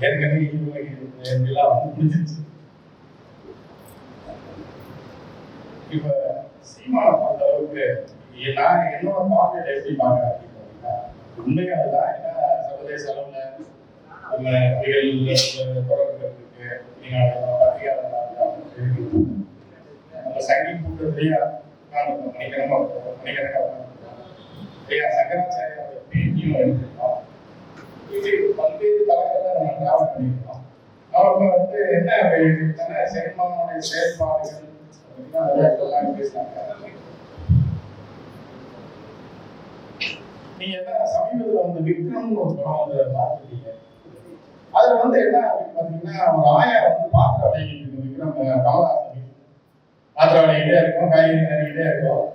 ஏற்கனவே இவங்க வந்து முடிஞ்சிருச்சு. இப்ப சீமானை பொறுத்த அளவுக்கு நான் என்னோட பார்வையில எப்படி பார்க்கறேன் அப்படின்னு உண்மையா அதுதான் ஏன்னா சர்வதேச அளவுல நம்ம புயல் அதிகாரம் நம்ம சங்கி கூட்டத்திலேயே நான் மணிக்கணக்கா சங்கராச்சாரியோட பேட்டியும் எடுத்திருக்கோம். பல்வேறு தளங்களில் நம்ம டிராவல் பண்ணியிருக்கோம் அவங்க வந்து என்ன செல்மானுடைய செயல்பாடுகள் நீங்க என்ன சமீபத்துல வந்து விக்ரம்னு ஒரு படம் வந்து பார்த்துருக்கீங்க அதுல வந்து என்ன அப்படின்னு பாத்தீங்கன்னா ஒரு ஆயா வந்து பாத்திரம் விளையிட்டு இருக்கு விக்ரம் கமலஹாசன் பாத்திரம் விளையிட்டே இருக்கும் காய்கறி நிறையிட்டே இருக்கும்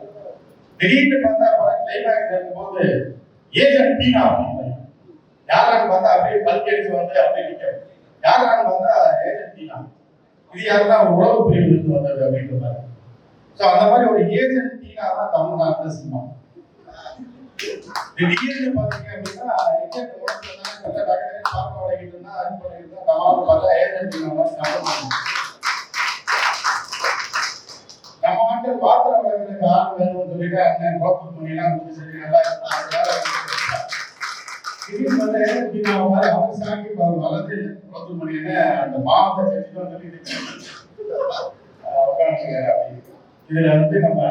திடீர்னு பார்த்தா படம் கிளைமேக்ஸ் இருக்கும்போது ஏஜென்ட் பீனா அப்படின்னு யாரான்னு பார்த்தா அப்படியே பல்க் எடுத்து வந்து அப்படியே நிற்கும் யாரான்னு பார்த்தா ஏஜென்ட் தான் இது யாருன்னா ஒரு உறவு பிரிவு இருந்து வந்தது அப்படின்ற மாதிரி. ஸோ அந்த மாதிரி ஒரு ஏஜென்ட் தான் தமிழ்நாட்டில் சினிமா. திடீர்னு பார்த்தீங்க அப்படின்னா எங்க உடம்புல கட்ட டாக்டர் பார்க்க வளைக்கிட்டு அது பண்ணிட்டு இருந்தா பார்த்தா மாதிரி நம்ம பாத்திரம் விளக்குறதுக்கு ஆள் வேணும்னு சொல்லிட்டு அண்ணன் குழப்பம் பண்ணிலாம் கொடுத்து நல்லா திடீர்னு வந்து ஏஜென்ட் அந்த மாவட்ட செஞ்சுட்டு சொல்லிட்டு இதுல வந்து நம்ம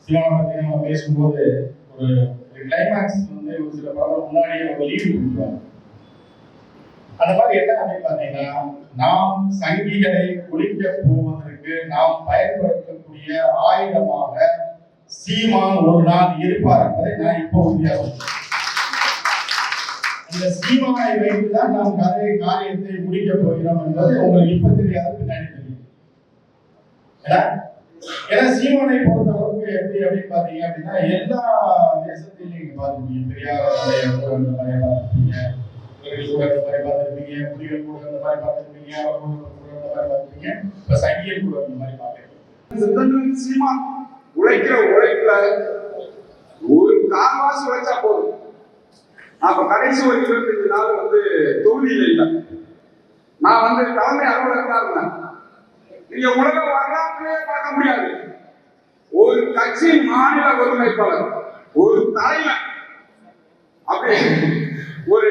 சினிமா நம்ம பேசும்போது ஒரு கிளைமேக்ஸ் வந்து ஒரு சில படம் முன்னாடியே ஒரு லீடு கொடுக்குறாங்க அந்த மாதிரி என்ன அப்படின்னு பார்த்தீங்கன்னா நாம் சங்கிகளை ஒழிக்க போவதற்கு நாம் பயன்படுத்தக்கூடிய ஆயுதமாக சீமான் ஒரு நாள் இருப்பார் என்பதை நான் இப்போ உறுதியாக இந்த சீமானை வைத்துதான் நாம் கதை காரியத்தை முடிக்கப் போகிறோம் என்பது உங்களுக்கு இப்ப தெரியாது பின்னாடி தெரியும். ஏன்னா ஏன்னா சீமானை பொறுத்த அளவுக்கு எப்படி அப்படின்னு பாத்தீங்க அப்படின்னா எல்லா தேசத்திலையும் நீங்க பார்த்துருப்பீங்க. பெரியாருடைய கூட இந்த மாதிரி பார்த்துருப்பீங்க. கூட இந்த மாதிரி பார்த்துருப்பீங்க. புலிகள் கூட இந்த மாதிரி பார்த்துருப்பீங்க. அவர்கள் கூட இந்த மாதிரி பார்த்துருப்பீங்க. இப்ப சங்கியல் கூட இந்த மாதிரி பார்த்துருப்பீங்க. சீமான் உழைக்கிற உழைப்புல ஒரு கால்வாசி உழைச்சா போதும். அப்ப கடைசி ஒரு இருபத்தஞ்சு நாள் வந்து தொகுதியில் இல்லை. நான் வந்து தலைமை அலுவலகா இருந்தேன். நீங்க உலக வரலாற்றிலே பார்க்க முடியாது. ஒரு கட்சி மாநில ஒருமைப்பாளர் ஒரு தலைவர் அப்படி ஒரு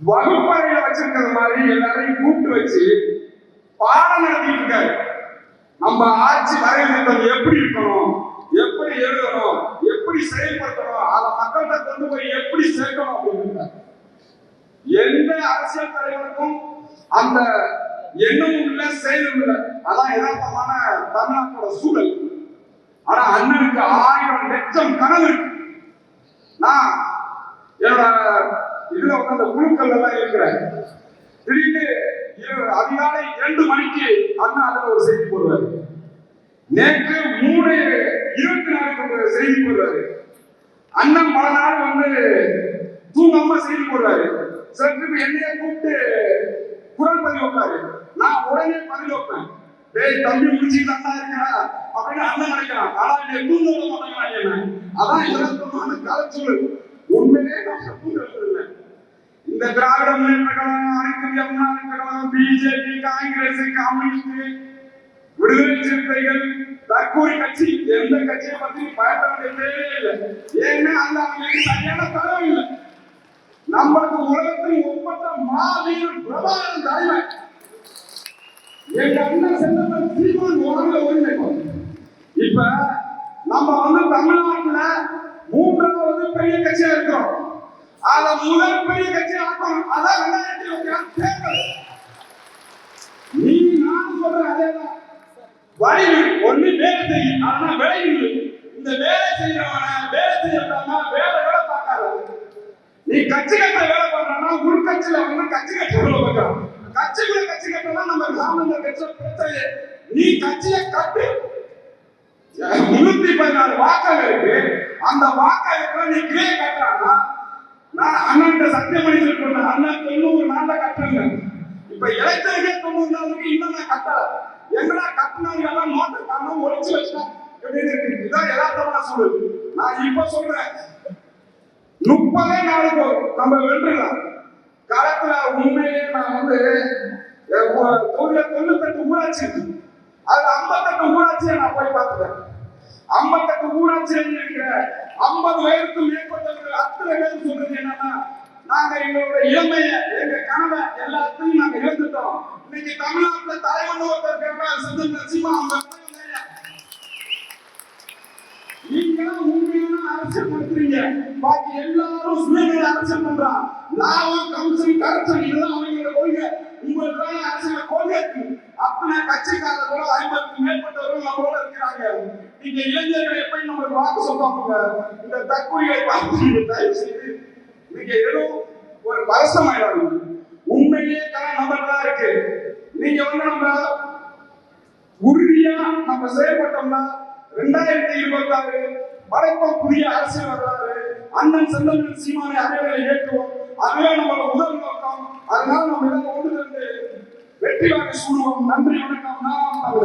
வகுப்பறையில வச்சிருக்கிற மாதிரி எல்லாரையும் கூப்பிட்டு வச்சு பாடம் நடத்திட்டு இருக்காரு. நம்ம ஆட்சி வரைவு திட்டம் எப்படி இருக்கணும் எப்படி எழுதணும் எப்படி செயல்படுத்தணும் அதை மக்கள்கிட்ட கொண்டு போய் எப்படி சேர்க்கணும் அப்படின்னு எந்த அரசியல் தலைவருக்கும் அந்த எண்ணமும் இல்லை செயலும் இல்லை. அதான் யதார்த்தமான தமிழ்நாட்டோட சூழல். ஆனா அண்ணனுக்கு ஆயிரம் லட்சம் கனவு இருக்கு. நான் என்னோட இதுல வந்து அந்த குழுக்கள் எல்லாம் இருக்கிறேன். திடீர்னு அதிகாலை இரண்டு மணிக்கு அண்ணா அதுல ஒரு செய்தி போடுவாரு. நேற்று மூணு இருபத்தி நாலுக்கு செய்தி போடுவாரு. அண்ணன் பல நாள் வந்து தூங்காம செய்தி போடுறாரு. சற்று என்னைய கூப்பிட்டு குரல் பதிவு வைப்பாரு. நான் உடனே பதிவு வைப்பேன். டேய் தம்பி முடிச்சு நல்லா இருக்கா அப்படின்னு அண்ணன் நினைக்கிறான். ஆனா என்னை தூங்க விட மாட்டேங்கிறான் என்ன அதான் இலக்கமான காலச்சூழல் உண்மையிலே நான் தூங்க இல்லை இந்த திராவிட முன்னேற்ற கழகம் அனைத்து இந்திய கழகம் BJP Congress Communist Viduthalai Chiruthaigal தற்கூரி கட்சி எந்த கட்சியை பத்தி பயப்பட வேண்டிய இல்லை. ஏன்னா அந்த அவங்களுக்கு சரியான தரம் இல்லை. நம்மளுக்கு உலகத்தில் ஒப்பற்ற மாவீரன் பிரபாகரன் தலைமை. எங்க அண்ணன் செந்தமன் சீமான் உலகில் ஒருங்கிணைக்கும் இப்ப நம்ம வந்து தமிழ்நாட்டுல மூன்றாவது பெரிய கட்சியா இருக்கிறோம். அத முதல் பெரிய கட்சி ஆக்கணும். அதான் ரெண்டாயிரத்தி இருபத்தி ஆறு தேர்தல். நீ நான் சொல்ற அதேதான் வழி வேலை செய்யும். ஆனா விளைவு இந்த வேலை செய்யறவன வேலை செய்யறவனா வேலை வேலை பார்க்காத. நீ கட்சி கட்ட வேலை பண்றானா உள் கட்சியில வந்து கட்சி கட்ட வேலை பார்க்கறான். கட்சிக்குள்ள கட்சி கட்டனா நம்ம கிராமத்துல கட்சி பிரச்சனை நீ கட்சியை கட்டு. முன்னூத்தி பதினாலு வாக்காளர் இருக்கு. அந்த வாக்காளருக்கு நீ கிளே கட்டுறானா நான் அண்ணன் சத்தியமணி சொல்லிட்டு அண்ணன் தொண்ணூறு நாள்ல கட்டுறேங்க. இப்ப இளைஞர்கள் தொண்ணூறு நாளுக்கு இன்னும் நான் கட்டல. எங்கடா கட்டினவங்க எல்லாம் நோட்டை காரணம் ஒழிச்சு வச்சா அப்படின்னு இருக்கு இதான் யதார்த்தமா சொல்லுது. நான் இப்ப சொல்றேன். முப்பதே நாளுக்கு நம்ம வென்றலாம். களத்துல உண்மையிலே நான் வந்து தொழில தொண்ணூத்தெட்டு ஊராட்சி அதுல ஐம்பத்தெட்டு ஊராட்சியை நான் போய் பார்த்துட்டேன் ஐம்பத்தெட்டு ஊராட்சி இருக்கிற ஐம்பது வயதுக்கு மேற்பட்டவர்கள் அத்தனை பேர் சொல்றது என்னன்னா நாங்க எங்களோட இளமைய எங்க கனவை எல்லாத்தையும் நாங்க இழந்துட்டோம். இன்னைக்கு தமிழ்நாட்டுல தலைவன் ஒருத்தர் இருக்காங்க சுந்தர் நரசிம்மா அவங்க பிள்ளைங்க. நீங்க உண்மையான அரசியல் பண்றீங்க. பாக்கி எல்லாரும் சுயநல அரசியல் பண்றான் லாபம் கமிஷன் கரப்ஷன் இதெல்லாம் அவங்களோட கொள்கை. உங்களுக்கு அரசியல் கொள்கை இருக்கு. அத்தனை கட்சிக்காரர்களும் ஐம்பதுக்கு மேற்பட்டவர்கள் நம்மளோட இருக்கிறாங்க. நீங்க இளைஞர்கள் எப்படி நம்மளுக்கு வாக்கு சொல்றாங்க இந்த தற்கொலைகளை பார்த்து நீங்க தயவு செய்து நீங்க ஏதோ ஒரு பரசமாயிடாது உண்மையிலேயே கலை நம்மளா இருக்கு நீங்க வந்து நம்ம உறுதியா நம்ம செயல்பட்டோம்னா ரெண்டாயிரத்தி இருபத்தி ஆறு மறைப்போம் புதிய அரசியல் வரலாறு அண்ணன் செந்தமிழ் சீமானை அறைகளை ஏற்றுவோம். அதுவே நம்மளோட முதல் நோக்கம். அதனால நம்ம எல்லாம் ஒன்று வெற்றி வாகை சூடுவோம். நன்றி வணக்கம். நான்